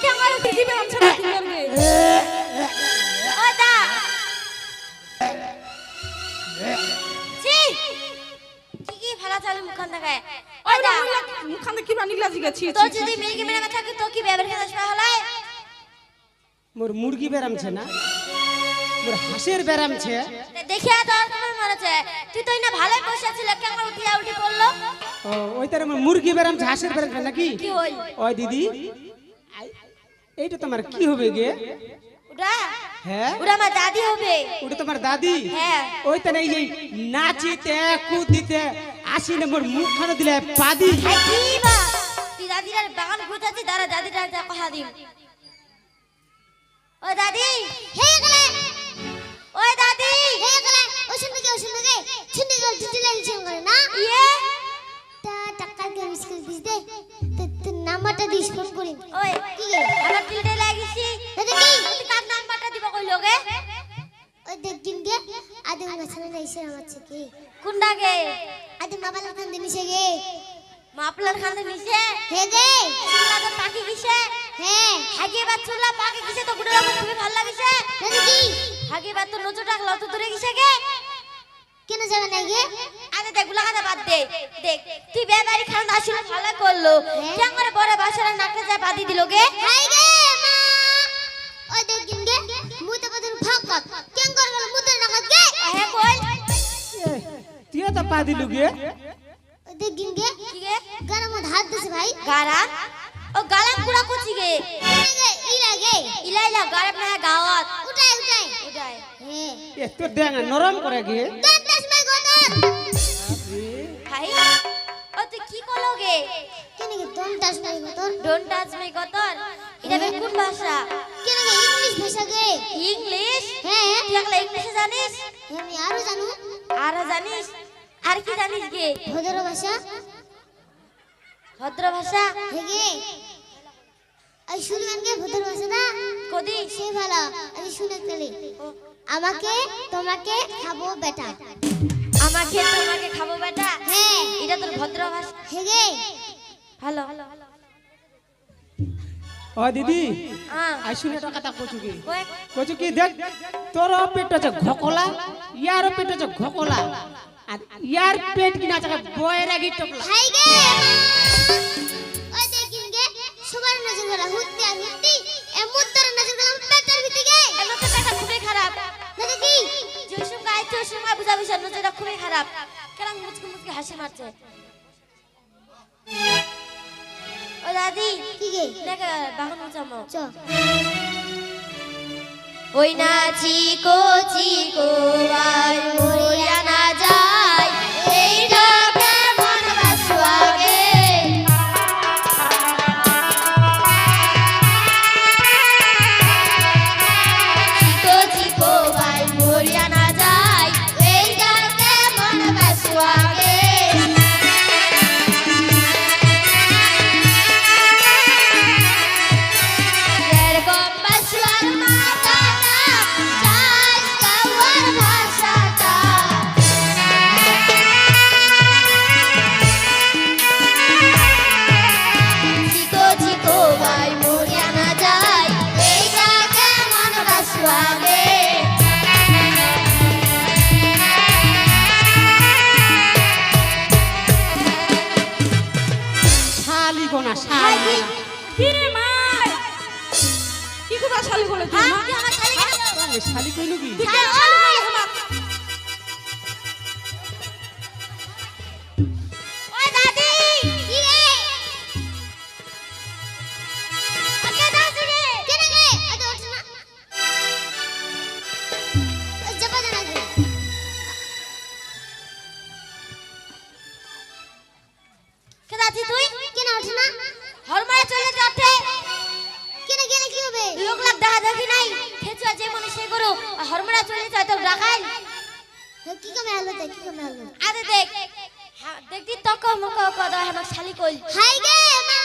কে আমার দিদি বে আমছা কি করবে? ও দা। ছি। কি কি ফেলা চালু মুখান দেখায়। ও দা। মুখানে কি বানি লাজি গেছি তো যদি মেরে কথা তো কি বেবার খেলা শোনা হলাই মোর মুরগি বেরামছে না? মোর হাঁসের তো তোমার মনে আছে তুই তো না ভালোই বসে ছিল কেমন উঠিয়া উঠি পড়ল। ও ওই তার আমার মুরগি বেরামছে হাঁসের বেরামছে নাকি? কি হই ওই দিদি এইটা তোমার কি হবে গে? ওটা? হ্যাঁ? ওটা আমার দাদি হবে। ওটা তোমার দাদি? হ্যাঁ। ওই তার এই নাচিতে কুদিতে আসি না মোর দিলে পাদি। আই কি বা? তুই দাদিটার বাগান ঘুরতেছি তারা দাদিটার কথা দিম। ও দাদি। হে গলে। ওই দাদি। হে গলে। ও করে না? ইয়ে? তা টাকা কে মিসকেল দিস দে? তো তোর নাম্বারটা দিস ফোন করি। ওই কি গে আমার টিলটে লাগিছি দাদা কি তুই কার নাম্বারটা দিব কইলো গে? ওই দেখ দিন গে আদে মাছানা রাইছে আমার থেকে কোনটা গে? আদে মাবালা খান দিনিছে গে। মাপলার খানে নিছে হে গে। চুলা তো পাকি গিছে হে। হাগি বা চুলা পাকি গিছে তো গুড়া আমার খুবই ভালো লাগিছে? দাদা কি হাগি বা তো নজর টাকলো তো দূরে গিছে গে? কেন যাবে না গে? আরে দেখগুলা কথা বাদ দে। দেখ তুই বেবাড়ি আসিল ভালো করল। কেন করে বড় বাসার নাকে যায় বাদি দিল গে। হাই গে মা! ওই দেখ দিন গে মুই তো বদন ফাকাত কেন কর গেল মুতে নাকাত গে? হে কই তুই তো পা দিলু গে? ওই দেখ দিন গে কি গে? গরম হাত দিছে ভাই। গারা ও গালাম কুড়া কুচি গে। ইলা গে ইলা ইলা গারাম না গাওয়াত। উঠাই উঠাই। উঠাই। হ্যাঁ। এ ড্যাঙা নরম করে গে। তোর দশ ভাই ও তুই কি করল গে কেন গে তোর মাই গতর ডোন্ট টাচ মি গতর এটা কোন ভাষা? কেন ইংলিশ ভাষা গে ইংলিশ হ্যাঁ। তুই একলা ইংলিশে জানিস? আমি আরও জানো। আর জানিস? আর কি জানিস গে? ভদ্র ভাষা। ভদ্র ভাষা? গে। আই শুনবেন গে ভদ্র ভাষাটা কদি। সে ভালো। আমি শুনে গেলি আমাকে তোমাকে খাব বেটা। আমাকে ভদ্র ভাষা হে গে ভালো। ও দিদি একটা কথা কচু কি? কচু কি দেখ তোর পেট আছে ঘকলা ইয়ার পেট আছে ঘকলা আর ইয়ার পেট কিনা আছে বয়ের আগে টপলা। হাই গে ওই দেখিন গে সবার নজর গলা হুত্তি আর হুত্তি এমন তোর নজর গলা পেটের ভিতরে গে। এমন তো পেটটা খুবই খারাপ। বুঝা বুঝা নজরটা খুবই খারাপ। কেন মুচকি মুচকি হাসি মারছে। ও দাদি কি গে দেখে বাহন মুচামো চ। ওই না চিকো চিকো বাই মরিয়া না শালি কোনা শালি কি? কি রে মা কি কথা শালি বলে তুই হ্যাঁ? মা? শালি? কইলু কি? শালি শালি হাই গে মা।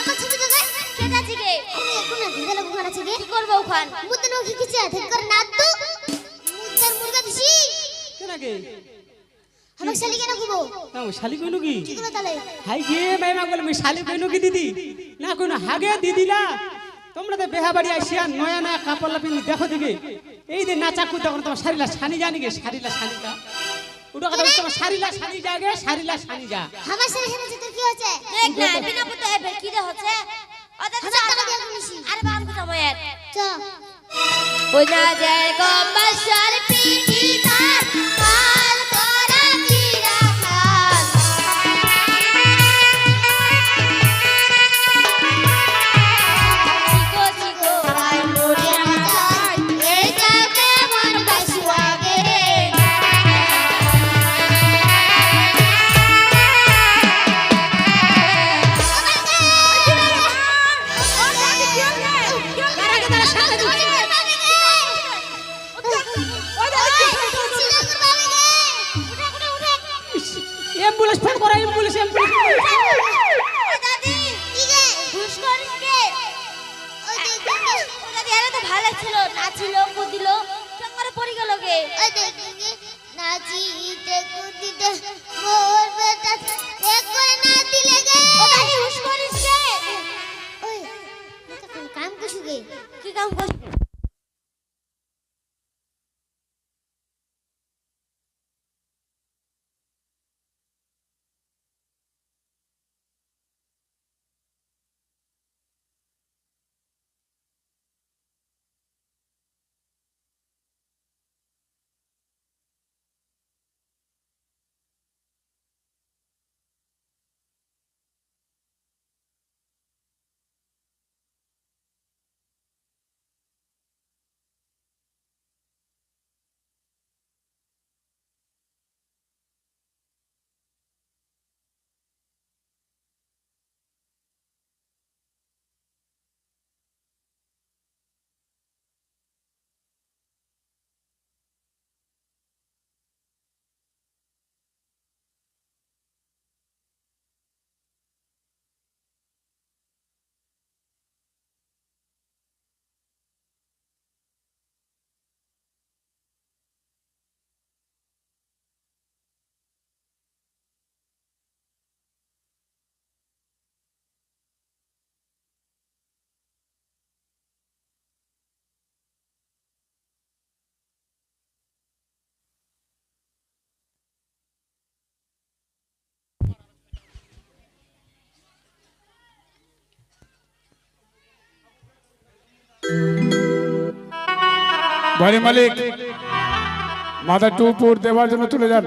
আমার ছবি তো গায় কে যাচ্ছি গে আরে কোন দিদা লোক ঘর আছে গে কি করব ওখান? মুতন ওকে কিছু আছে কর না তো মুতার মুরগা দিছি। কেন গে আমাক শালি কেন কুবো? না শালি কইলু কি? কি করে তালে? হাই গে মাইমা বলে আমি শালি কইলু কি দিদি? না কোন হাগে দিদিলা তোমরা তো বেহা বাড়ি আসিয়া নয়া নয়া কাপড় লাপিনি দেখো দিকে এই যে নাচা কুদ তখন তোমার শাড়িলা শানি জানি গে শাড়িলা শানিটা ওটা কথা বলছি, তোমার শাড়িলা শানি জাগে শাড়িলা শানি যা। আমার সাথে হেরে তোর কি হচ্ছে দেখ না বিনা পুতো এবে কি রে হচ্ছে? দিয়ে কিনেছি। আরে বান কথা ময়ের চ। ওই না যায় গো বাসার পিটি তার গে নাচিতে কুদিতে বাড়ি মালিক মাথা টুপুর দেওয়ার জন্য তুলে যান।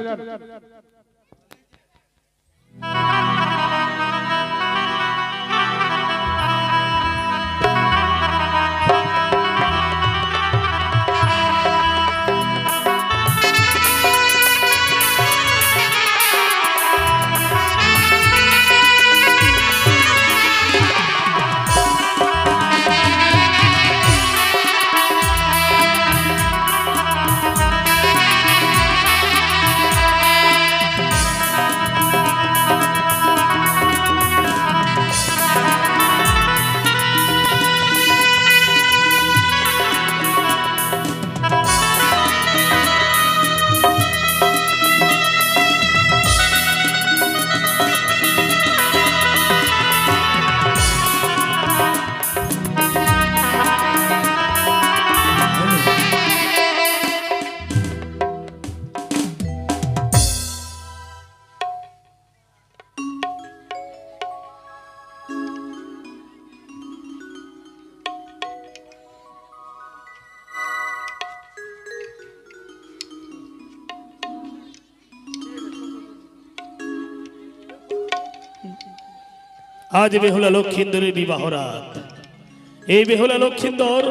আজ বেহুলা লক্ষিন্দরের বিবাহ রাত। এই বেহুলা লক্ষিন্দর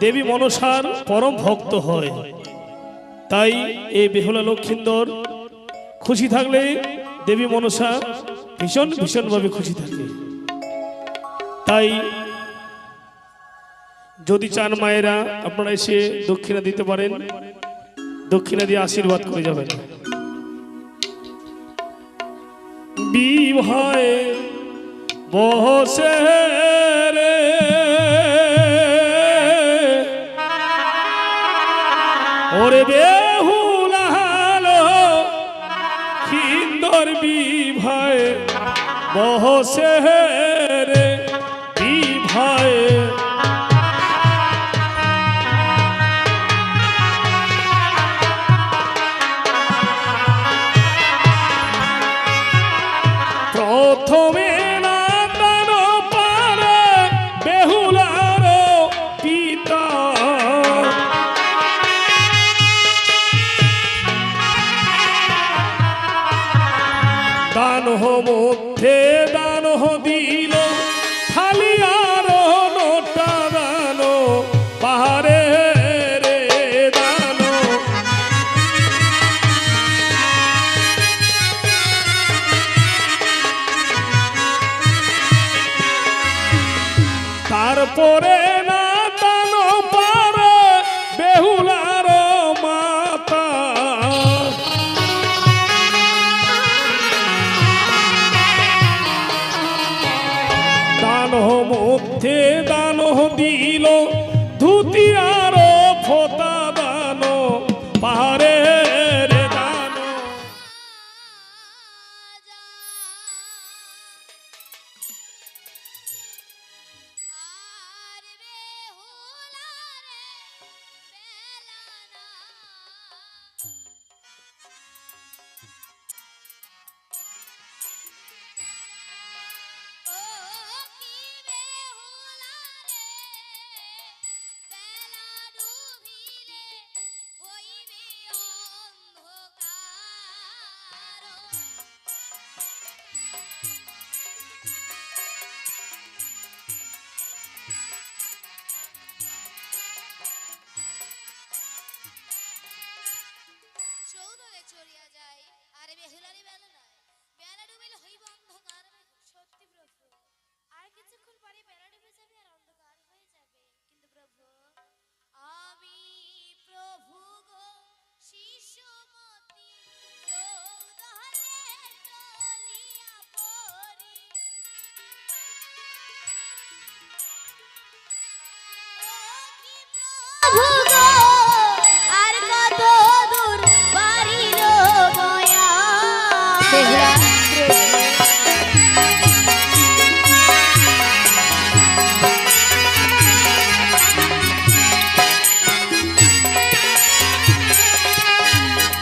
দেবী মনসার পরম ভক্ত হয়। তাই এই বেহুলা লক্ষিন্দর খুশি থাকলে দেবী মনসা ভীষণ ভীষণভাবে খুশি থাকে। তাই যদি চান মায়েরা, আপনারা এসে দক্ষিণা দিতে পারেন। দক্ষিণা দিয়ে আশীর্বাদ করে যাবেন। বিভয়ে বসে রে ওরে বেহুলালো খিন্দর বিভয়ে বসে রে মধ্যে দান দিল ধুতি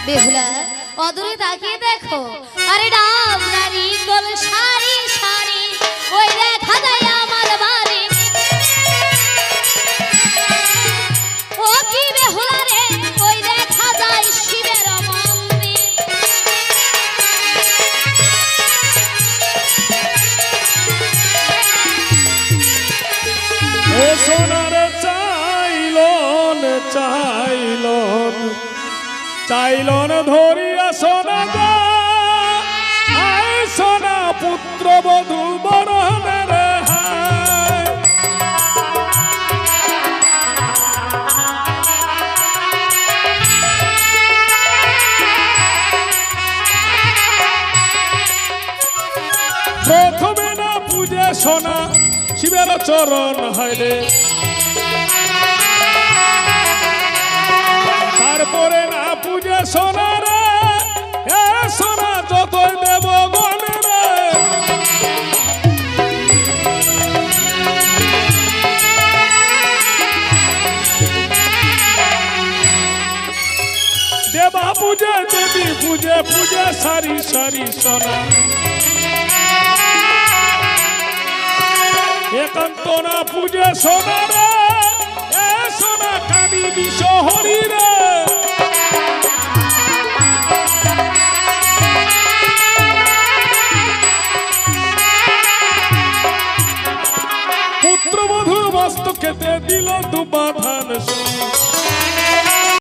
বেহুলা অদূরে তাকিয়ে দেখো। চাইলন চাইলন ধরিয়া সোনা আয় সোনা পুত্র বধূ হায়। প্রথমে না পূজে সোনা, শিবের চরণ হাইলে তারপরে না পূজে সোনা রে। সোনা যতই দেব গনে রে। দেবা পূজে, দেবী পূজে পূজে সারি সারি সোনা। একান্ত না পূজে সোনা রে। সোনা কানি বিষ হরি রে। মস্ত খেতে দিল দুবা ধান